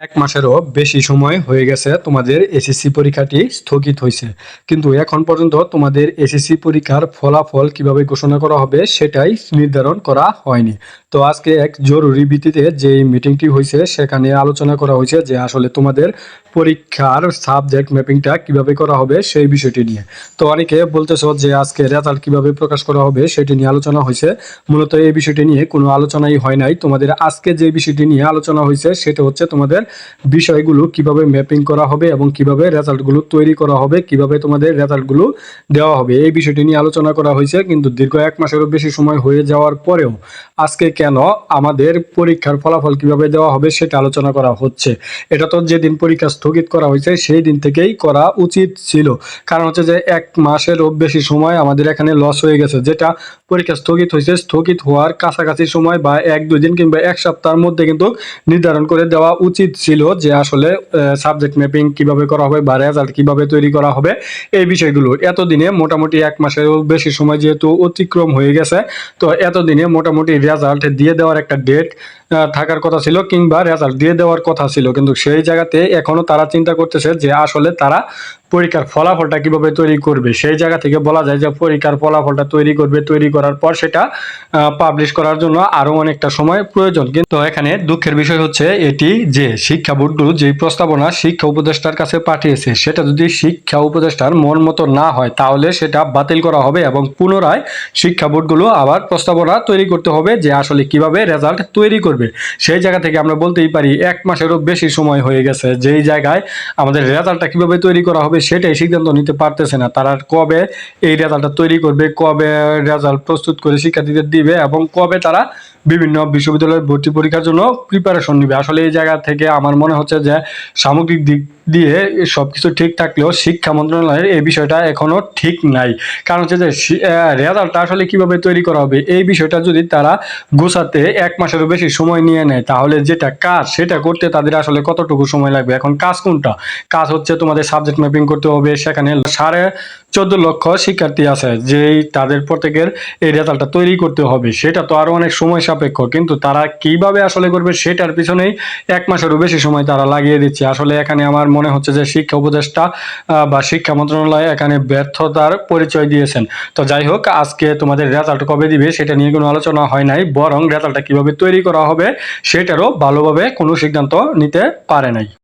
এক মাসেরও বেশি সময় হয়ে গেছে তোমাদের এসএসসি পরীক্ষাটি স্থগিত হয়েছে। কিন্তু এখন পর্যন্ত তোমাদের এসএসসি পরীক্ষার ফলাফল কীভাবে ঘোষণা করা হবে সেটাই নির্ধারণ করা হয়নি। তো আজকে এক জরুরি ভিত্তিতে যে মিটিংটি হয়েছে, সেখানে আলোচনা করা হয়েছে যে আসলে তোমাদের পরীক্ষার সাবজেক্ট ম্যাপিংটা কীভাবে করা হবে সেই বিষয়টি নিয়ে। তো অনেকে বলতেছ যে আজকে রেজাল্ট কীভাবে প্রকাশ করা হবে সেটি নিয়ে আলোচনা হয়েছে। মূলত এই বিষয়টি নিয়ে কোনো আলোচনাই হয় নাই। তোমাদের আজকে যে বিষয়টি নিয়ে আলোচনা হয়েছে, সেটা হচ্ছে তোমাদের বিষয়গুলো কীভাবে ম্যাপিং করা হবে এবং কীভাবে রেজাল্টগুলো তৈরি করা হবে, কীভাবে তোমাদের রেজাল্টগুলো দেওয়া হবে, এই বিষয়টি নিয়ে আলোচনা করা হয়েছে। কিন্তু দীর্ঘ এক মাসেরও বেশি সময় হয়ে যাওয়ার পরেও আজকে কেন আমাদের পরীক্ষার ফলাফল কীভাবে দেওয়া হবে সেটা আলোচনা করা হচ্ছে। এটা তো যেদিন পরীক্ষা স্থগিত করা হয়েছে, সেই দিন থেকেই করা উচিত ছিল। কারণ হচ্ছে যে এক মাসেরও বেশি সময় আমাদের এখানে লস হয়ে গেছে, যেটা পরীক্ষা স্থগিত হয়েছে। স্থগিত হওয়ার কাছাকাছি সময় বা এক, দুই দিন কিংবা এক সপ্তাহের মধ্যে কিন্তু নির্ধারণ করে দেওয়া উচিত ছিল যে আসলে সাবজেক্ট ম্যাপিং কীভাবে করা হবে বা রেজাল্ট কীভাবে তৈরি করা হবে এই বিষয়গুলো। এতদিনে মোটামুটি এক মাসেরও বেশি সময় যেহেতু অতিক্রম হয়ে গেছে, তো এতদিনে মোটামুটি রেজাল্ট দিয়ে দেওয়ার একটা ডেট থাকার কথা ছিল কিংবা রেজাল্ট দিয়ে দেওয়ার কথা ছিল। কিন্তু সেই জায়গাতে এখনও তারা চিন্তা করতেছে যে আসলে তারা পরীক্ষার ফলাফলটা কীভাবে তৈরি করবে। সেই জায়গা থেকে বলা যায় যে পরীক্ষার ফলাফলটা তৈরি করবে, তৈরি করার পর সেটা পাবলিশ করার জন্য আরও অনেকটা সময় প্রয়োজন। কিন্তু এখানে দুঃখের বিষয় হচ্ছে এটি যে শিক্ষা বোর্ডগুলো যে প্রস্তাবনা শিক্ষা উপদেষ্টার কাছে পাঠিয়েছে, সেটা যদি শিক্ষা উপদেষ্টার মন মতো না হয়, তাহলে সেটা বাতিল করা হবে এবং পুনরায় শিক্ষা বোর্ডগুলো আবার প্রস্তাবনা তৈরি করতে হবে যে আসলে কীভাবে রেজাল্ট তৈরি করবে। সেই জায়গা থেকে আমরা বলতেই পারি, এক মাসেরও বেশি সময় হয়ে গেছে। যেই জায়গায় আমাদের রেজাল্টটা কীভাবে তৈরি করা হবে, সেটাই সিদ্ধান্ত নিতে পারতেছে না। তারা কবে এই রেজাল্টটা তৈরি করবে, কবে রেজাল্ট প্রস্তুত করে শিক্ষার্থীদের দিবে এবং কবে তারা বিভিন্ন বিশ্ববিদ্যালয়ের ভর্তি পরীক্ষার জন্য প্রিপারেশন নিবে। আসলে এই জায়গা থেকে আমার মনে হচ্ছে যে সামগ্রিক দিক দিয়ে সব কিছু ঠিক থাকলেও শিক্ষা মন্ত্রণালয়ের এই বিষয়টা এখনও ঠিক নাই। কারণ হচ্ছে যে রেজাল্টটা আসলে কীভাবে তৈরি করা হবে, এই বিষয়টা যদি তারা গোছাতে এক মাসেরও বেশি সময় নিয়ে নেয়, তাহলে যেটা কাজ সেটা করতে তাদের আসলে কতটুকু সময় লাগবে? এখন কাজ কোনটা? কাজ হচ্ছে তোমাদের সাবজেক্ট ম্যাপিং করতে হবে, সেখানে সাড়ে চোদ্দ লক্ষ শিক্ষার্থী আছে, যেই তাদের প্রত্যেকের এই রেজাল্টটা তৈরি করতে হবে। সেটা তো আরও অনেক সময় সাপেক্ষ, কিন্তু তারা কীভাবে আসলে করবে সেটার পিছনেই এক মাসেরও বেশি সময় তারা লাগিয়ে দিচ্ছে। আসলে এখানে আমার মনে হচ্ছে যে শিক্ষা উপদেষ্টা বা শিক্ষা মন্ত্রণালয় এখানে ব্যর্থতার পরিচয় দিয়েছেন। তো যাই হোক, আজকে তোমাদের রেজাল্ট কবে দিবে সেটা নিয়ে কোনো আলোচনা হয় নাই, বরং রেজাল্টটা কীভাবে তৈরি করা হবে সেটারও ভালোভাবে কোনো সিদ্ধান্ত নিতে পারে নাই।